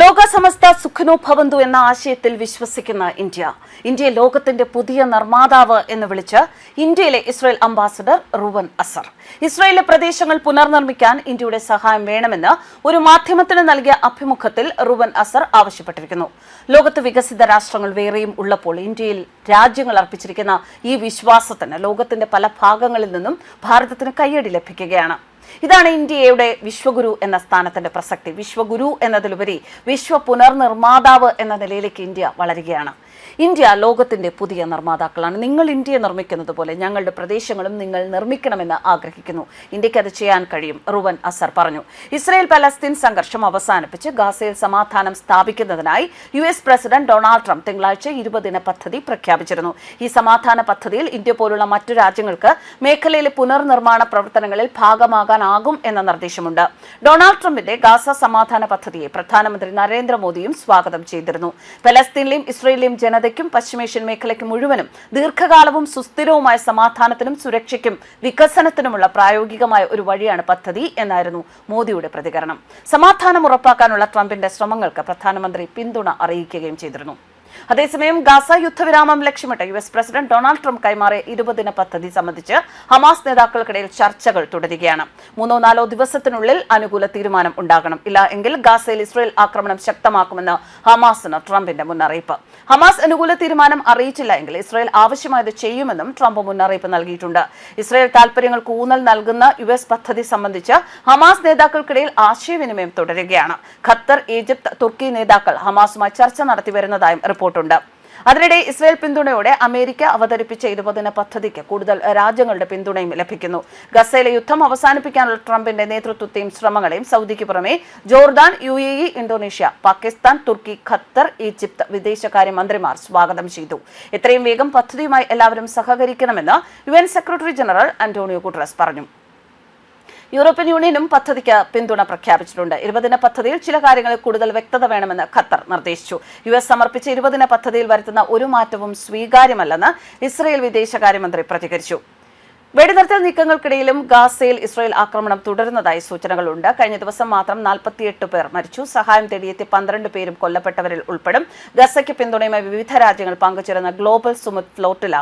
ലോക സമസ്ത സുഖനോ ഭവന്തു എന്ന ആശയത്തിൽ വിശ്വസിക്കുന്ന ഇന്ത്യ. ഇന്ത്യ ലോകത്തിന്റെ പുതിയ നിർമ്മാതാവ് എന്ന് വിളിച്ച് ഇന്ത്യയിലെ ഇസ്രായേൽ അംബാസഡർ റുവൻ അസർ. ഇസ്രായേലിലെ പ്രദേശങ്ങൾ പുനർനിർമ്മിക്കാൻ ഇന്ത്യയുടെ സഹായം വേണമെന്ന് ഒരു മാധ്യമത്തിന് നൽകിയ അഭിമുഖത്തിൽ റുവൻ അസർ ആവശ്യപ്പെട്ടിരിക്കുന്നു. ലോകത്ത് വികസിത രാഷ്ട്രങ്ങൾ വേറെയും ഉള്ളപ്പോൾ ഇന്ത്യയിൽ രാജ്യങ്ങൾ അർപ്പിച്ചിരിക്കുന്ന ഈ വിശ്വാസത്തിന് ലോകത്തിന്റെ പല ഭാഗങ്ങളിൽ നിന്നും ഭാരതത്തിന് കയ്യടി ലഭിക്കുകയാണ്. ഇതാണ് ഇന്ത്യയുടെ വിശ്വഗുരു എന്ന സ്ഥാനത്തിന്റെ പ്രസക്തി. വിശ്വഗുരു എന്നതിലുപരി വിശ്വ പുനർനിർമ്മാതാവ് എന്ന നിലയിലേക്ക് ഇന്ത്യ വളരുകയാണ്. ഇന്ത്യ ലോകത്തിന്റെ പുതിയ നിർമ്മാതാക്കളാണ്. നിങ്ങൾ ഇന്ത്യയെ നിർമ്മിക്കുന്നത് പോലെ ഞങ്ങളുടെ പ്രദേശങ്ങളും നിങ്ങൾ നിർമ്മിക്കണമെന്ന് ആഗ്രഹിക്കുന്നു. ഇന്ത്യയ്ക്ക് അത് ചെയ്യാൻ കഴിയും റുവൻ അസർ പറഞ്ഞു. ഇസ്രയേൽ പലസ്തീൻ സംഘർഷം അവസാനിപ്പിച്ച് ഗാസയിൽ സമാധാനം സ്ഥാപിക്കുന്നതിനായി U S president Donald Trump തിങ്കളാഴ്ച ഇരുപതിന പദ്ധതി പ്രഖ്യാപിച്ചിരുന്നു. ഈ സമാധാന പദ്ധതിയിൽ ഇന്ത്യ പോലുള്ള മറ്റു രാജ്യങ്ങൾക്ക് മേഖലയിലെ പുനർനിർമ്മാണ പ്രവർത്തനങ്ങളിൽ ഭാഗമാകാനാകും എന്ന നിർദ്ദേശമുണ്ട്. ഡൊണാൾഡ് ട്രംപിന്റെ ഗാസ സമാധാന പദ്ധതിയെ പ്രധാനമന്ത്രി നരേന്ദ്രമോദിയും സ്വാഗതം ചെയ്തിരുന്നു. പലസ്തീനിലെയും ഇസ്രയേലിലെയും ജനതയ്ക്കും പശ്ചിമേഷ്യൻ മേഖലയ്ക്ക് മുഴുവനും ദീർഘകാലവും സുസ്ഥിരവുമായ സമാധാനത്തിനും സുരക്ഷയ്ക്കും വികസനത്തിനുമുള്ള പ്രായോഗികമായ ഒരു വഴിയാണ് പദ്ധതി എന്നായിരുന്നു മോദിയുടെ പ്രതികരണം. സമാധാനം ഉറപ്പാക്കാനുള്ള ട്രംപിന്റെ ശ്രമങ്ങൾക്ക് പ്രധാനമന്ത്രി പിന്തുണ അറിയിക്കുകയും ചെയ്തിരുന്നു. അതേസമയം ഗാസ യുദ്ധവിരാമം ലക്ഷ്യമിട്ട് U S president Donald Trump കൈമാറിയ ഇരുപതിന പദ്ധതി സംബന്ധിച്ച് ഹമാസ് നേതാക്കൾക്കിടയിൽ ചർച്ചകൾ തുടരുകയാണ്. മൂന്നോ നാലോ ദിവസത്തിനുള്ളിൽ അനുകൂല തീരുമാനം ഉണ്ടാകണം. ഇല്ല എങ്കിൽ ഗാസയിൽ ഇസ്രയേൽ ആക്രമണം ശക്തമാക്കുമെന്ന് ഹമാസിന് ട്രംപിന്റെ മുന്നറിയിപ്പ്. ഹമാസ് അനുകൂല തീരുമാനം അറിയിച്ചില്ല എങ്കിൽ ഇസ്രയേൽ ആവശ്യമായത് ചെയ്യുമെന്നും ട്രംപ് മുന്നറിയിപ്പ് നൽകിയിട്ടുണ്ട്. ഇസ്രയേൽ താൽപര്യങ്ങൾക്ക് ഊന്നൽ നൽകുന്ന യു എസ് പദ്ധതി സംബന്ധിച്ച് ഹമാസ് നേതാക്കൾക്കിടയിൽ ആശയവിനിമയം തുടരുകയാണ്. ഖത്തർ ഈജിപ്ത് തുർക്കി നേതാക്കൾ ഹമാസുമായി ചർച്ച നടത്തി വരുന്നതായും റിപ്പോർട്ടുണ്ട്. അതിനിടെ ഇസ്രായേൽ പിന്തുണയോടെ അമേരിക്ക അവതരിപ്പിച്ച ഇരുപതിന പദ്ധതിക്ക് കൂടുതൽ രാജ്യങ്ങളുടെ പിന്തുണയും ലഭിക്കുന്നു. ഗസയിലെ യുദ്ധം അവസാനിപ്പിക്കാനുള്ള ട്രംപിന്റെ നേതൃത്വത്തെയും ശ്രമങ്ങളെയും സൗദിക്ക് പുറമെ Jordan U A E Indonesia Pakistan Turkey Qatar Egypt വിദേശകാര്യ മന്ത്രിമാർ സ്വാഗതം ചെയ്തു. എത്രയും വേഗം പദ്ധതിയുമായി എല്ലാവരും സഹകരിക്കണമെന്ന് U secretary general Antonio Guterres പറഞ്ഞു. യൂറോപ്യൻ യൂണിയനും പദ്ധതിക്ക് പിന്തുണ പ്രഖ്യാപിച്ചിട്ടുണ്ട്. ഇരുപതിന പദ്ധതിയിൽ ചില കാര്യങ്ങളിൽ കൂടുതൽ വ്യക്തത വേണമെന്ന് ഖത്തർ നിർദ്ദേശിച്ചു. യു എസ് സമർപ്പിച്ച ഇരുപതിന പദ്ധതിയിൽ വരുത്തുന്ന ഒരു മാറ്റവും സ്വീകാര്യമല്ലെന്ന് ഇസ്രയേൽ വിദേശകാര്യമന്ത്രി പ്രതികരിച്ചു. വെടിനിർത്തൽ നീക്കങ്ങൾക്കിടയിലും ഗാസയിൽ ഇസ്രായേൽ ആക്രമണം തുടരുന്നതായി സൂചനകളുണ്ട്. കഴിഞ്ഞ ദിവസം മാത്രം നാൽപ്പത്തിയെട്ട് പേർ മരിച്ചു. സഹായം തേടിയെത്തി പന്ത്രണ്ട് പേരും കൊല്ലപ്പെട്ടവരിൽ ഉൾപ്പെടും. ഗസയ്ക്ക് പിന്തുണയുമായി വിവിധ രാജ്യങ്ങൾ പങ്കുചേരുന്ന ഗ്ലോബൽ സുമിത് ഫ്ലോട്ടില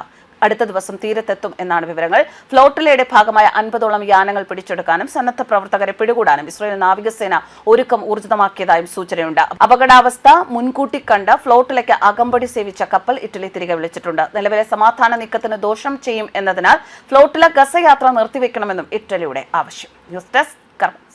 അടുത്ത ദിവസം തീരത്തെത്തും എന്നാണ് വിവരങ്ങൾ. ഫ്ലോട്ടിലയുടെ ഭാഗമായ അൻപതോളം യാനങ്ങൾ പിടിച്ചെടുക്കാനും സന്നദ്ധ പ്രവർത്തകരെ പിടികൂടാനും ഇസ്രായേൽ നാവികസേന ഒരുക്കം ഊർജിതമാക്കിയതായും സൂചനയുണ്ട്. അപകടാവസ്ഥ മുൻകൂട്ടി കണ്ട് ഫ്ലോട്ടിലേക്ക് അകമ്പടി സേവിച്ച കപ്പൽ ഇറ്റലി തിരികെ വിളിച്ചിട്ടുണ്ട്. നിലവിലെ സമാധാന നീക്കത്തിന് ദോഷം ചെയ്യും എന്നതിനാൽ ഫ്ലോട്ടിലെ ഗസയാത്ര നിർത്തിവെക്കണമെന്നും ഇറ്റലിയുടെ ആവശ്യം. ന്യൂസ് ഡെസ്ക് കർമ്മ